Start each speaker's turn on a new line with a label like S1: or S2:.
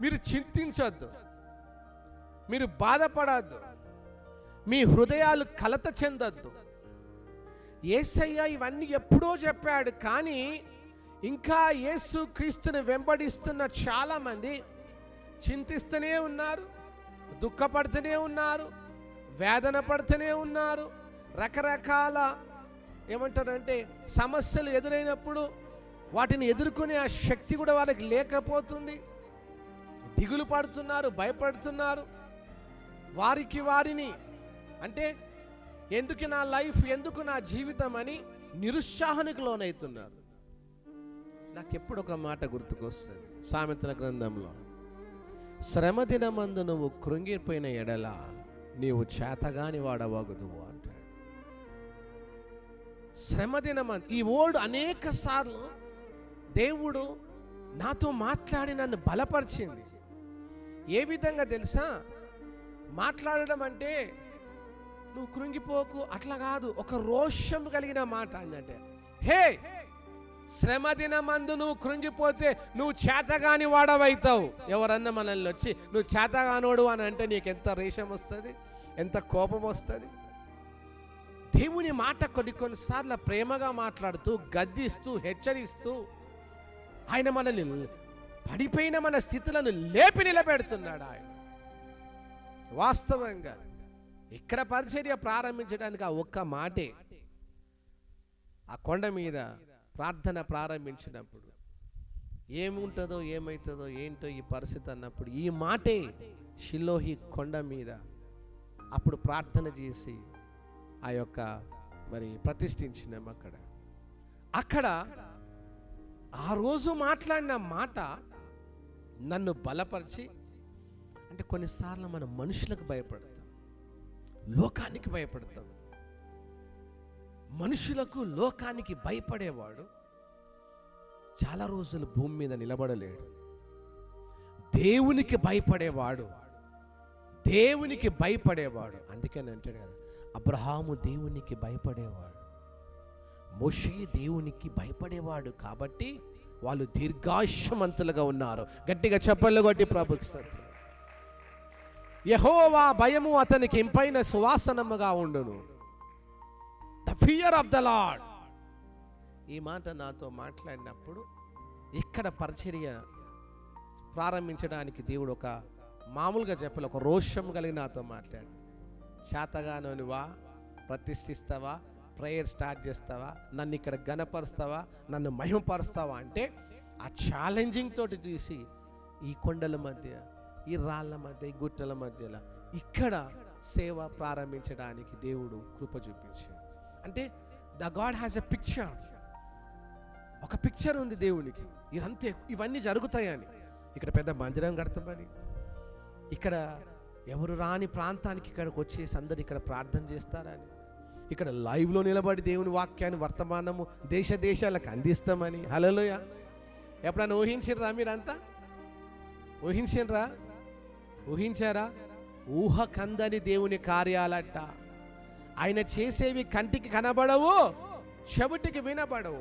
S1: మీరు చింతించొద్దు. మీరు బాధపడద్దు. మీ హృదయాలు కలత చెందొద్దు. ఏసయ్య ఇవన్నీ ఎప్పుడో చెప్పాడు కానీ ఇంకా యేసు క్రీస్తుని వెంబడిస్తున్న చాలామంది చింతిస్తూనే ఉన్నారు దుఃఖపడుతూనే ఉన్నారు వేదన పడుతూనే ఉన్నారు. రకరకాల ఏమంటారంటే సమస్యలు ఎదురైనప్పుడు వాటిని ఎదుర్కొనే ఆ శక్తి కూడా వాళ్ళకి లేకపోతుంది. దిగులు పడుతున్నారు భయపడుతున్నారు. వారికి వారిని అంటే ఎందుకు నా లైఫ్ ఎందుకు నా జీవితం అని నిరుత్సాహానికి లోనవుతున్నారు నాకు ఎప్పుడు ఒక మాట గుర్తుకొస్తుంది. సామెతల గ్రంథంలో శ్రమ దినమందు నువ్వు కృంగిపోయిన ఎడల నీవు చేతగాని వాడవగదువు అంటాడు. శ్రమ దినమందు ఈ ఓడు అనేక సార్లు దేవుడు నాతో మాట్లాడి నన్ను బలపరిచింది. ఏ విధంగా తెలుసా? మాట్లాడడం అంటే నువ్వు కృంగిపోకు అట్లా కాదు. ఒక రోషం కలిగిన మాట అంటే హే! శ్రమ దినమందు నువ్వు కృంగిపోతే నువ్వు చేతగాని వాడవైతావు. ఎవరన్నా మనల్ని వచ్చి నువ్వు చేతగానోడు అని అంటే నీకు ఎంత రేషం వస్తుంది? ఎంత కోపం వస్తుంది? దేవుని మాట కొన్ని కొన్నిసార్లు ప్రేమగా మాట్లాడుతూ గద్దిస్తూ హెచ్చరిస్తూ ఆయన మనల్ని పడిపోయిన మన స్థితులను లేపి నిలబెడుతున్నాడు ఆయన. వాస్తవంగా ఇక్కడ పరిచర్య ప్రారంభించడానికి ఆ ఒక్క మాటే ఆ కొండ మీద ప్రార్థన ప్రారంభించినప్పుడు ఏముంటుందో ఏమవుతుందో ఏంటో ఈ పరిస్థితి అన్నప్పుడు ఈ మాటే షిలోహి కొండ మీద అప్పుడు ప్రార్థన చేసి ఆ యొక్క మరి ప్రతిష్ఠించినాం అక్కడ. అక్కడ ఆ రోజు మాట్లాడిన మాట నన్ను బలపరిచి అంటే కొన్నిసార్లు మనం మనుషులకు భయపడతాం లోకానికి భయపడతాం. మనుషులకు లోకానికి భయపడేవాడు చాలా రోజులు భూమి మీద నిలబడలేడు. దేవునికి భయపడేవాడు దేవునికి భయపడేవాడు. అందుకని అంటాడు కదా అబ్రహాము దేవునికి భయపడేవాడు మోషే దేవునికి భయపడేవాడు కాబట్టి వాళ్ళు దీర్ఘాయుష్యమంతులుగా ఉన్నారు. గట్టిగా చెప్పళ్ళు కొట్టి ప్రభుకి సత్యం యహోవా భయము అతనికి ఇంపైన సువాసనముగా ఉండును. The fear of the lord ఈ మాట నాతో మాట్లాడినప్పుడు ఇక్కడ పరిచర్య ప్రారంభించడానికి దేవుడు ఒక మామూలుగా చెప్పలే ఒక రోషం కలిగి నాతో మాట్లాడు. శాతగానోనివా ప్రతిష్ఠిస్తావా ప్రేయర్ స్టార్ట్ చేస్తావా? నన్ను ఇక్కడ గనపరుస్తావా? నన్ను మహిమపరుస్తావా? అంటే ఆ ఛాలెంజింగ్ తోటి చూసి ఈ కొండల మధ్య ఈ రాళ్ళ మధ్య ఈ గుట్టల మధ్యలో ఇక్కడ సేవ ప్రారంభించడానికి దేవుడు కృప చూపించాడు. అంటే the God has a picture. ఒక పిక్చర్ ఉంది దేవునికి. ఇదంతే ఇవన్నీ జరుగుతాయని. ఇక్కడ పెద్ద మందిరం కడతామని. ఇక్కడ ఎవరు రాని ప్రాంతానికి ఇక్కడికి వచ్చేసి అందరు ఇక్కడ ప్రార్థన చేస్తారని. ఇక్కడ లైవ్లో నిలబడి దేవుని వాక్యాన్ని వర్తమానము దేశ దేశాలకు అందిస్తామని. హలోయ ఎప్పుడన్నా ఊహించిర్రా మీరంతా? ఊహించిర్రా? ఊహించారా? ఊహ కందని దేవుని కార్యాలట. ఆయన చేసేవి కంటికి కనబడవు చెవిటికి వినబడవు.